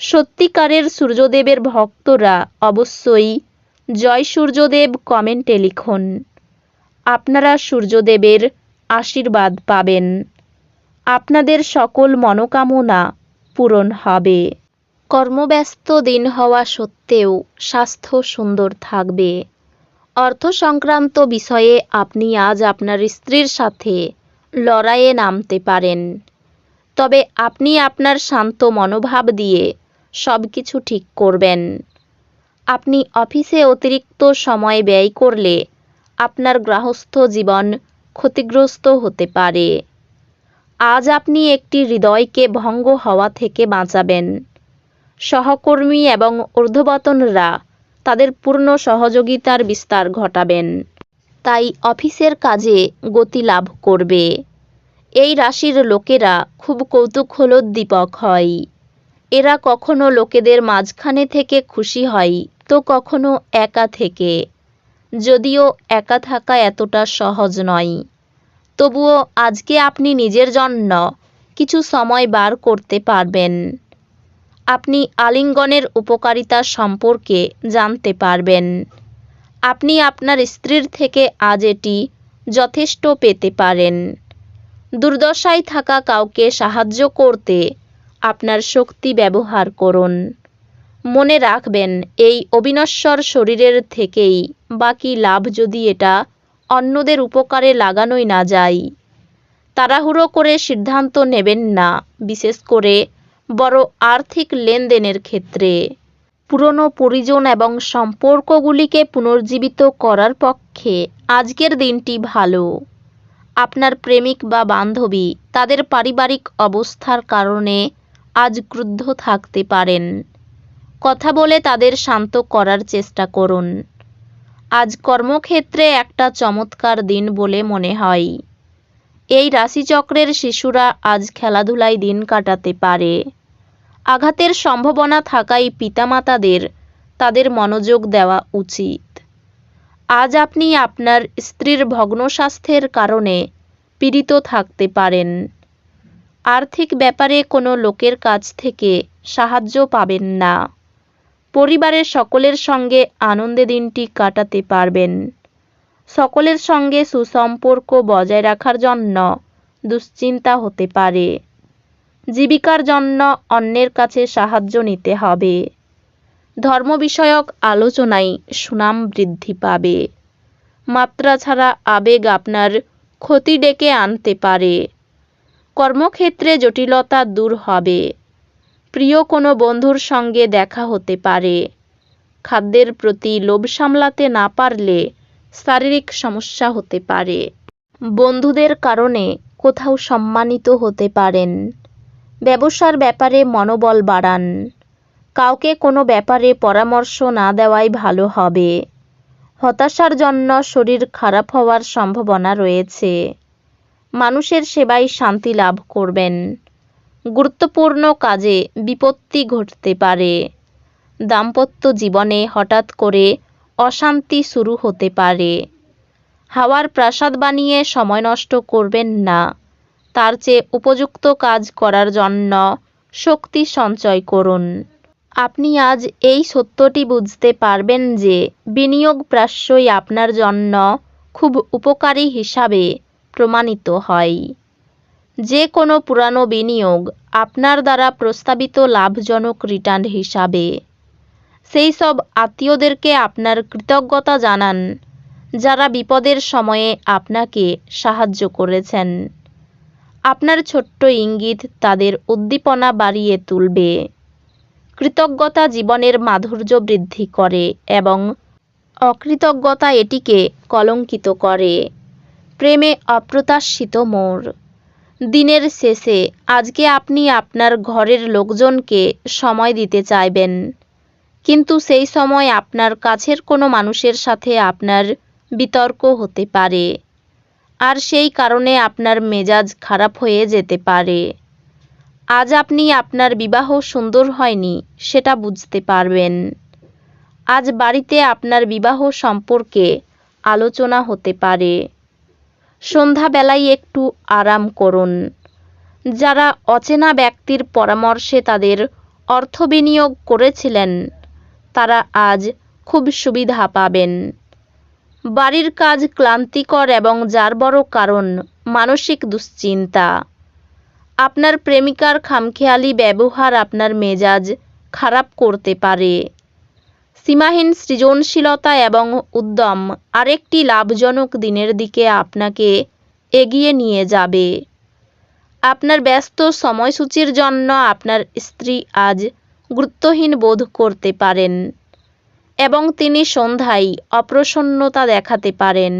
সত্যিকারের সূর্যদেবের ভক্তরা অবশ্যই জয় সূর্যদেব কমেন্টে লিখুন। আপনারা সূর্যদেবের আশীর্বাদ পাবেন। আপনাদের সকল মনোকামনা পূরণ হবে। কর্মব্যস্ত দিন হওয়া সত্ত্বেও স্বাস্থ্য সুন্দর থাকবে। অর্থ সংক্রান্ত বিষয়ে আপনি আজ আপনার স্ত্রীর সাথে লড়াইয়ে নামতে পারেন। তবে আপনি আপনার শান্ত মনোভাব দিয়ে সব কিছু ঠিক করবেন। আপনি অফিসে অতিরিক্ত সময় ব্যয় করলে আপনার গৃহস্থ জীবন ক্ষতিগ্রস্ত হতে পারে। আজ আপনি একটি হৃদয়কে ভঙ্গ হওয়া থেকে বাঁচাবেন। সহকর্মী এবং ঊর্ধ্বতনরা তাদের পূর্ণ সহযোগিতার বিস্তার ঘটাবেন। তাই অফিসের কাজে গতি লাভ করবে। এই রাশির লোকেরা খুব কৌতূহলোদ্দীপক হয়। এরা কখনো লোকেদের মাঝখানে থেকে খুশি হয়, তো কখনো একা থেকে। যদিও একা থাকা এতটা সহজ নয়। তবুও আজকে আপনি নিজের জন্য কিছু সময় বার করতে পারবেন। আপনি আলিঙ্গনের উপকারিতা সম্পর্কে জানতে পারবেন। আপনি আপনার স্ত্রীর থেকে আজ এটি যথেষ্ট পেতে পারেন। দুর্দশায় থাকা কাউকে সাহায্য করতে আপনার শক্তি ব্যবহার করুন। মনে রাখবেন, এই অবিনশ্বর শরীরের থেকেই বাকি লাভ যদি এটা অন্যদের উপকারে লাগানোই না যায়। তাড়াহুড়ো করে সিদ্ধান্ত নেবেন না, বিশেষ করে বড় আর্থিক লেনদেনের ক্ষেত্রে। পুরনো পরিজন এবং সম্পর্কগুলিকে পুনর্জীবিত করার পক্ষে আজকের দিনটি ভালো। আপনার প্রেমিক বা বান্ধবী তাদের পারিবারিক অবস্থার কারণে আজ ক্রুদ্ধ থাকতে পারেন। কথা বলে তাদের শান্ত করার চেষ্টা করুন। আজ কর্মক্ষেত্রে একটা চমৎকার দিন বলে মনে হয়। এই রাশিচক্রের শিশুরা আজ খেলাধুলায় দিন কাটাতে পারে। আঘাতের সম্ভাবনা থাকায় পিতামাতাদের তাদের মনোযোগ দেওয়া উচিত। আজ আপনি আপনার স্ত্রীর ভগ্ন স্বাস্থ্যের কারণে পীড়িত থাকতে পারেন। আর্থিক ব্যাপারে কোনো লোকের কাছ থেকে সাহায্য পাবেন না। পরিবারের সকলের সঙ্গে আনন্দে দিনটি কাটাতে পারবেন। সকলের সঙ্গে সুসম্পর্ক বজায় রাখার জন্য দুশ্চিন্তা হতে পারে। জীবিকার জন্য অন্যের কাছে সাহায্য নিতে হবে। ধর্ম বিষয়ক আলোচনায় সুনাম বৃদ্ধি পাবে। মাত্রা ছাড়া আবেগ আপনার ক্ষতি ডেকে আনতে পারে। কর্মক্ষেত্রে জটিলতা দূর হবে। প্রিয় কোনো বন্ধুর সঙ্গে দেখা হতে পারে। খাদ্যের প্রতি লোভ সামলাতে না পারলে শারীরিক সমস্যা হতে পারে। বন্ধুদের কারণে কোথাও সম্মানিত হতে পারেন। ব্যবসার ব্যাপারে মনোবল বাড়ান। কাউকে কোনো ব্যাপারে পরামর্শ না দেওয়াই ভালো হবে। হতাশার জন্য শরীর খারাপ হওয়ার সম্ভাবনা রয়েছে। মানুষের সেবায় শান্তি লাভ করবেন। গুরুত্বপূর্ণ কাজে বিপত্তি ঘটতে পারে। দাম্পত্য জীবনে হঠাৎ করে অশান্তি শুরু হতে পারে। হাওয়ার প্রাসাদ বানিয়ে সময় নষ্ট করবেন না। তার চেয়ে উপযুক্ত কাজ করার জন্য শক্তি সঞ্চয় করুন। আপনি আজ এই সত্যটি বুঝতে পারবেন যে বিনিয়োগ প্রায়শই আপনার জন্য খুব উপকারী হিসাবে প্রমাণিত হয়। যে কোনো পুরানো বিনিয়োগ আপনার দ্বারা প্রস্তাবিত লাভজনক রিটার্ন হিসাবে। সেই সব আত্মীয়দেরকে আপনার কৃতজ্ঞতা জানান, যারা বিপদের সময়ে আপনাকে সাহায্য করেছেন। আপনার ছোট্ট ইঙ্গিত তাদের উদ্দীপনা বাড়িয়ে তুলবে। কৃতজ্ঞতা জীবনের মাধুর্য বৃদ্ধি করে এবং অকৃতজ্ঞতা এটিকে কলঙ্কিত করে। প্রেমে অপ্রত্যাশিত মোড় দিনের শেষে আজকে আপনি আপনার ঘরের লোকজনকে সময় দিতে চাইবেন। কিন্তু সেই সময় আপনার কাছের কোনো মানুষের সাথে আপনার বিতর্ক হতে পারে। আর সেই কারণে আপনার মেজাজ খারাপ হয়ে যেতে পারে। আজ আপনি আপনার বিবাহ সুন্দর হয়নি, সেটা বুঝতে পারবেন। আজ বাড়িতে আপনার বিবাহ সম্পর্কে আলোচনা হতে পারে। সন্ধ্যাবেলায় একটু আরাম করুন। যারা অচেনা ব্যক্তির পরামর্শে তাদের অর্থ বিনিয়োগ করেছিলেন, তারা আজ খুব সুবিধা পাবেন। বাড়ির কাজ ক্লান্তিকর এবং যার বড় কারণ মানসিক দুশ্চিন্তা। আপনার প্রেমিকার খামখেয়ালি ব্যবহার আপনার মেজাজ খারাপ করতে পারে। সীমাহীন সৃজনশীলতা এবং উদ্যম আরেকটি লাভজনক দিনের দিকে আপনাকে এগিয়ে নিয়ে যাবে। আপনার ব্যস্ত সময়সূচির জন্য আপনার স্ত্রী আজ গুরুত্বহীন বোধ করতে পারেন এবং তিনি সন্ধ্যায় অপ্রসন্নতা দেখাতে পারেন।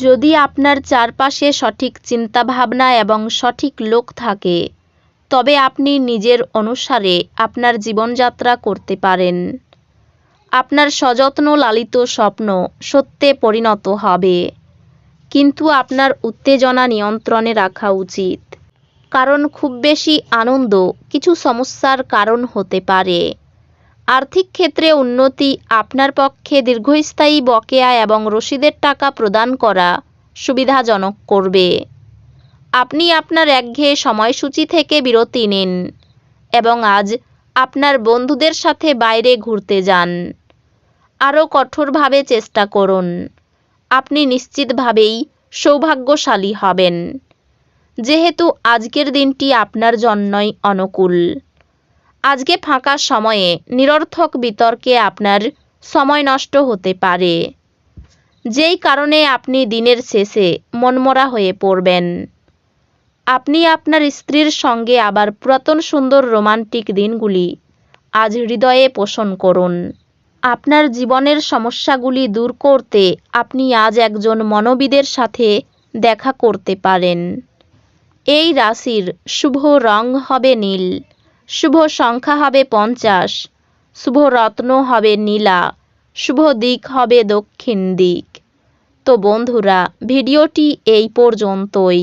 যদি আপনার চারপাশে সঠিক চিন্তাভাবনা এবং সঠিক লোক থাকে, তবে আপনি নিজের অনুসারে আপনার জীবনযাত্রা করতে পারেন। আপনার সযত্ন লালিত স্বপ্ন সত্যে পরিণত হবে। কিন্তু আপনার উত্তেজনা নিয়ন্ত্রণে রাখা উচিত। কারণ খুব বেশি আনন্দ কিছু সমস্যার কারণ হতে পারে। আর্থিক ক্ষেত্রে উন্নতি আপনার পক্ষে দীর্ঘস্থায়ী বকেয়া এবং রসিদের টাকা প্রদান করা সুবিধাজনক করবে। আপনি আপনার একঘেয়ে সময়সূচি থেকে বিরতি নিন এবং আজ আপনার বন্ধুদের সাথে বাইরে ঘুরতে যান। আরও কঠোরভাবে চেষ্টা করুন। আপনি নিশ্চিতভাবেই সৌভাগ্যশালী হবেন। যেহেতু আজকের দিনটি আপনার জন্যই অনুকূল। আজকে ফাঁকা সময়ে নিরর্থক বিতর্কে আপনার সময় নষ্ট হতে পারে। যেই কারণে আপনি দিনের শেষে মনমরা হয়ে পড়বেন। আপনি আপনার স্ত্রীর সঙ্গে আবার পুরাতন সুন্দর রোমান্টিক দিনগুলি আজ হৃদয়ে পোষণ করুন। আপনার জীবনের সমস্যাগুলি দূর করতে আপনি আজ একজন মনোবিদের সাথে দেখা করতে পারেন। এই রাশির শুভ রং হবে নীল, শুভ সংখ্যা হবে পঞ্চাশ, শুভ রত্ন হবে নীলা, শুভ দিক হবে দক্ষিণ দিক। তো বন্ধুরা, ভিডিওটি এই পর্যন্তই।